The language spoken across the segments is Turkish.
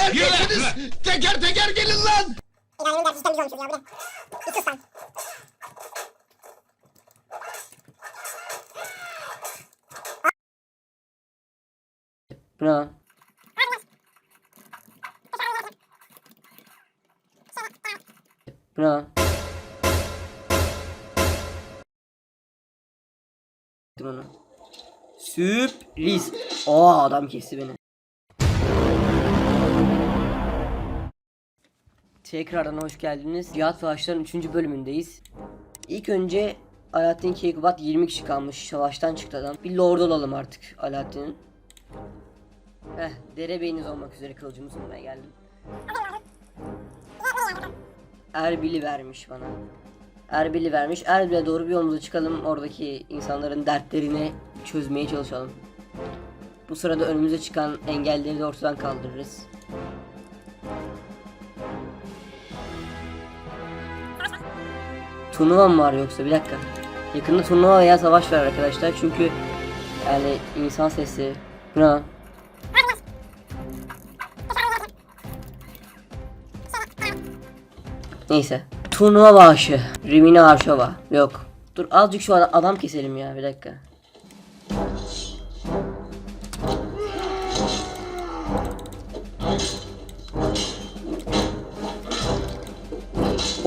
Erkeksiniz! Teker teker gelin lan! İlerlemin dersi işten biz olmuşuz ya bu ne? Bir sus sen. Bu ne lan? Bu ne lan? Dur onu. Sürpriz. Aa adam kesti beni. Tekrardan hoş geldiniz. Cihat ve Haçların 3. bölümündeyiz. İlk önce Alaaddin Keykubat 20 kişi kalmış. Savaştan çıktı adam. Bir lord olalım artık Alaaddin'in. Heh, derebeyiniz olmak üzere kılıcımı sunmaya geldim. Erbil'i vermiş bana. Erbil'i vermiş. Erbil'e doğru bir yolumuza çıkalım. Oradaki insanların dertlerini çözmeye çalışalım. Bu sırada önümüze çıkan engelleri de ortadan kaldırırız. Turnuva mı var yoksa? Bir dakika. Yakında turnuva veya savaş var arkadaşlar. Çünkü yani insan sesi. Bu ne lan? Neyse. Turnuva bağışı. Rimini Arşova. Yok. Dur azıcık şu ad- adam keselim ya bir dakika.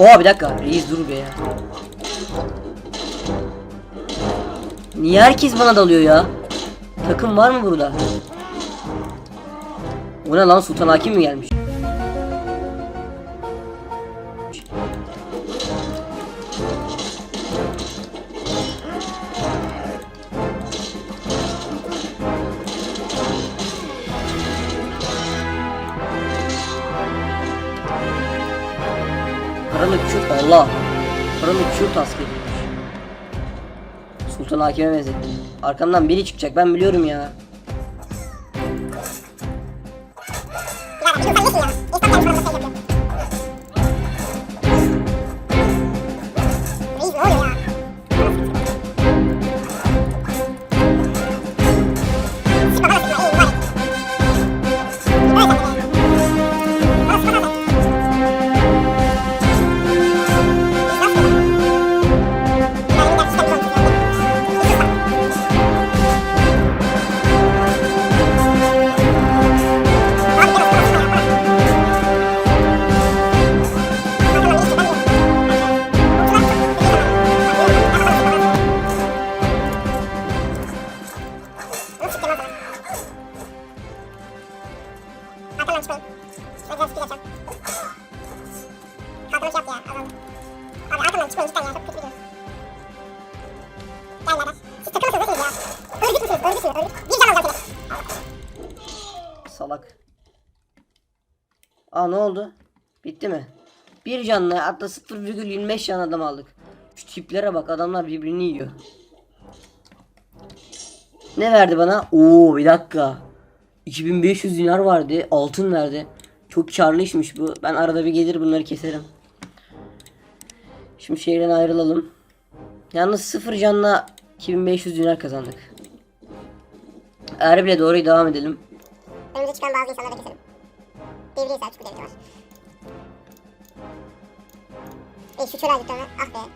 Oha bir dakika. Reis dur be ya. Niye herkes bana dalıyor ya? Takım var mı burada? O ne lan Sultan Hakim mi gelmiş? Paralı küçük Allah. Paralı küçük askeriymiş. Sultan Hakim'e benzettim. Arkamdan biri çıkacak ben biliyorum ya. Aa ne oldu? Bitti mi? Bir canlı hatta 0,25 can adam aldık. Şu tiplere bak adamlar birbirini yiyor. Ne verdi bana? Oo bir dakika. 2500 dinar vardı. Altın verdi. Çok karlı işmiş bu. Ben arada bir gelir bunları keserim. Şimdi şehirden ayrılalım. Yalnız sıfır canla 2500 dinar kazandık. Erbil'e doğru devam edelim. Önümüze çıkan bazı keselim. Devriye Selçuklu devri var. Ey şu çöre aydıklarına ah be.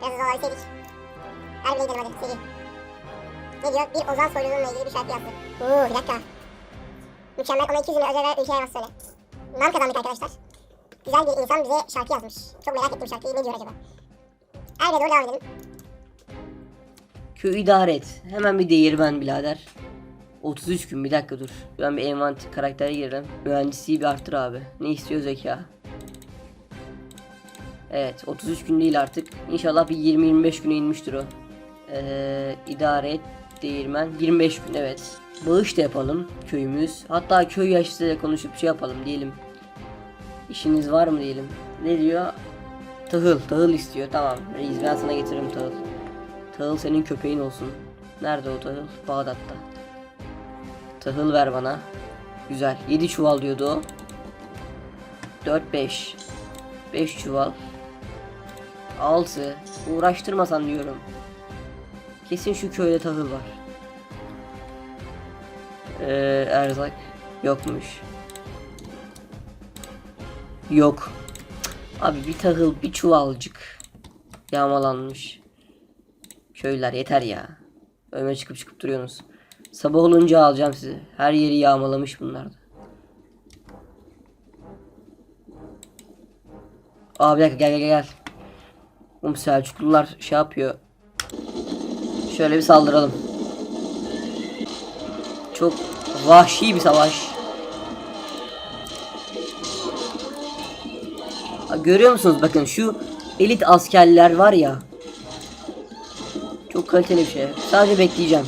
Biraz hızlı olabilseydik. Erbile'ye gidelim hadi seri. Ne diyor? Bir Ozan soyluluğunla ilgili bir şarkı yazdı. Oo bir dakika. Mükemmel ona 200 bin özel veren ülkeye nasıl söyle. Nam kazandık arkadaşlar. Güzel bir insan bize şarkı yazmış. Çok merak ettim şarkıyı ne diyor acaba. Erbile'ye doğru devam edelim. Köyü idare et. Hemen bir değirmen birader. 33 gün bir dakika dur. Ben bir envanter karaktere girelim. Mühendisliği bir arttır abi. Ne istiyor zeka? Evet 33 gün değil artık. İnşallah bir 20-25 güne inmiştir o. Ee, idare et değirmen 25 gün evet. Bağış da yapalım köyümüz. Hatta köy yaşlısıyla konuşup şey yapalım diyelim. İşiniz var mı diyelim. Ne diyor? Tahıl, tahıl istiyor. Tamam. Reis ben sana getiririm tahıl. Tahıl senin köpeğin olsun. Nerede o tahıl? Bağdat'ta. Tahıl ver bana. Güzel. 7 çuval diyordu o. 4 5. 5 çuval. 6. Uğraştırmasan diyorum. Kesin şu köyde tahıl var. Ee, erzak yokmuş. Yok. Abi bir tahıl bir çuvalcık yağmalanmış. Köylüler yeter ya. Öme çıkıp çıkıp duruyorsunuz. Sabah olunca alacağım sizi. Her yeri yağmalamış bunlar da. Dakika gel gel gel. Oğlum Selçuklular şey yapıyor. Şöyle bir saldıralım. Çok vahşi bir savaş. Görüyor musunuz bakın şu elit askerler var ya. Çok kaliteli bir şey. Sadece bekleyeceğim.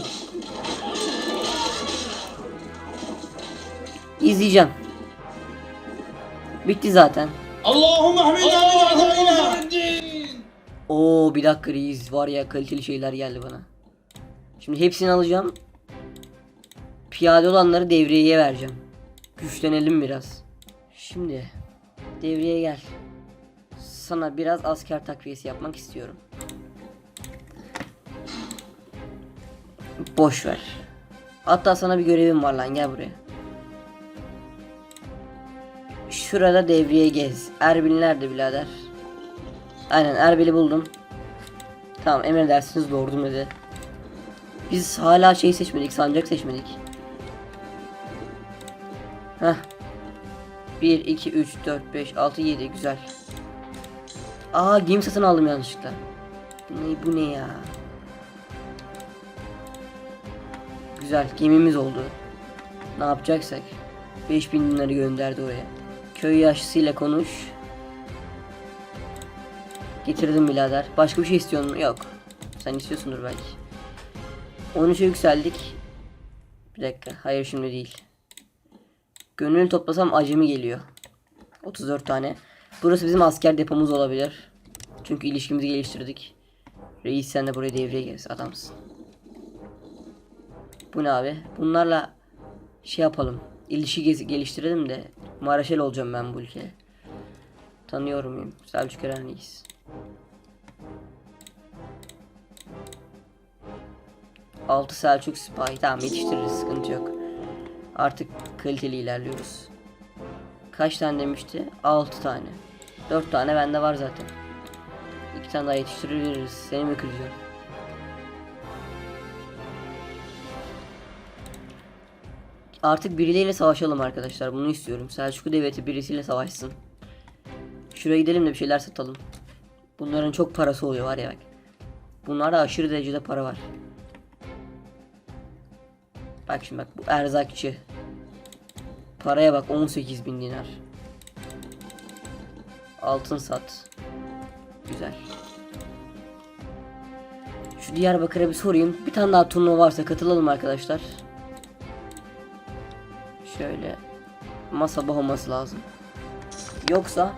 İzleyeceğim. Bitti zaten. Allahümme hamdülillah. Oo bir dakika reis var ya kaliteli şeyler geldi bana. Şimdi hepsini alacağım. Piyade olanları devreye vereceğim. Güçlenelim biraz. Şimdi devreye gel. Sana biraz asker takviyesi yapmak istiyorum. Boş ver. Hatta sana bir görevim var lan gel buraya. Şurada devreye gez. Erbil nerede birader? Aynen Erbil'i buldum. Tamam emredersiniz doğurdum dedi. Biz hala şey seçmedik, sancak seçmedik. Heh. 1, 2, 3, 4, 5, 6, 7 güzel. Aa gemi satın aldım yanlışlıkla. Ne, bu ne ya? Güzel gemimiz oldu. Ne yapacaksak. 5000 dinleri gönderdi oraya. Köy yaşlısıyla konuş. Getirdim birader. Başka bir şey istiyor mu? Yok. Sen istiyorsundur belki. 13'e yükseldik. Bir dakika. Hayır şimdi değil. Gönül toplasam acemi geliyor. 34 tane. Burası bizim asker depomuz olabilir. Çünkü ilişkimizi geliştirdik. Reis sen de buraya devreye gez. Adamsın. Bu ne abi? Bunlarla şey yapalım. İlişki geliştirelim de Maraşel olacağım ben bu ülkeye. Tanıyorum muyum? Selçuk Eren. Altı Selçuk Sipahi. Tamam yetiştiririz sıkıntı yok. Artık kaliteli ilerliyoruz. Kaç tane demişti? 6 tane. 4 tane bende var zaten. 2 tane daha yetiştiririz. Seni mi kıracağım? Artık birileriyle savaşalım arkadaşlar. Bunu istiyorum. Selçuklu devleti birisiyle savaşsın. Şuraya gidelim de bir şeyler satalım. Bunların çok parası oluyor var ya bak. Bunlarda aşırı derecede para var. Bak şimdi bak bu erzakçı. Paraya bak 18 bin dinar. Altın sat. Güzel. Şu Diyarbakır'a bir sorayım. Bir tane daha turnuva varsa katılalım arkadaşlar. Ama sabah olması lazım. Yoksa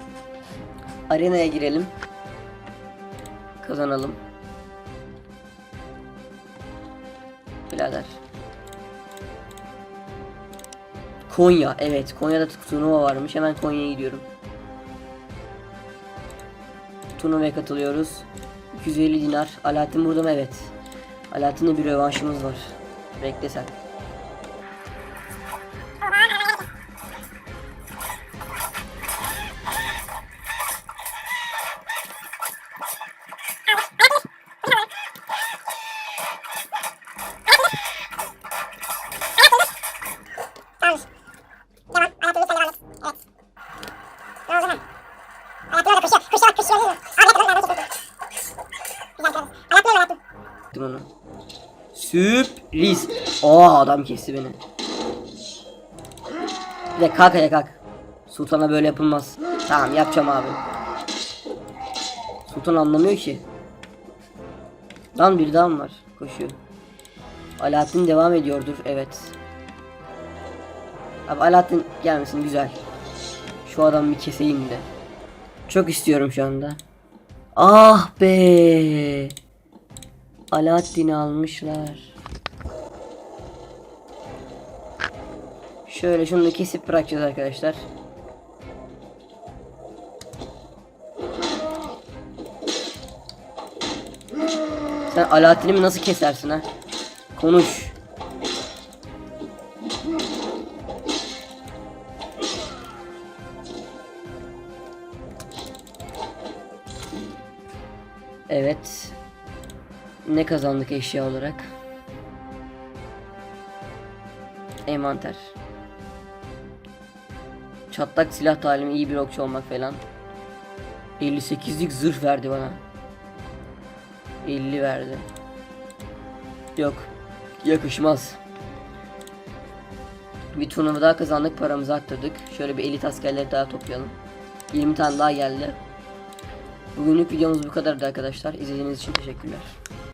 arenaya girelim. Kazanalım. Birader. Konya. Evet. Konya'da turnuva varmış. Hemen Konya'ya gidiyorum. Turnuvaya katılıyoruz. 250 dinar. Alaaddin burada mı? Evet. Alaaddin'le bir rövanşımız var. Bekle sen. Tamam. Tamam. Hayatımızı sen devam et. Evet. Ne oldu lan? Hayatım orada koşuyor. Koşuyor bak koşuyor. Abi hayatım. Gittim onu. Sürpriz. Aa adam kesti beni. Bir de kalk hele kalk. Sultana böyle yapılmaz. Tamam yapacağım abi. Sultan anlamıyor ki. Lan bir daha mı var? Koşuyor. Alaaddin devam ediyordur. Evet. Abi Alaaddin gelmesin güzel. Şu adamı bir keseyim de. Çok istiyorum şu anda. Ah be. Alaaddin'i almışlar. Şöyle şunu da kesip bırakacağız arkadaşlar. Sen Alaaddin'i nasıl kesersin ha? Konuş. Evet. Ne kazandık eşya olarak? Envanter. Çatlak silah talimi, iyi bir okçu olmak falan. 58'lik zırh verdi bana. 50 verdi. Yok. Yakışmaz. Bir turnuva daha kazandık paramızı arttırdık. Şöyle bir elit askerleri daha toplayalım. 20 tane daha geldi. Bugünlük videomuz bu kadardı arkadaşlar. İzlediğiniz için teşekkürler.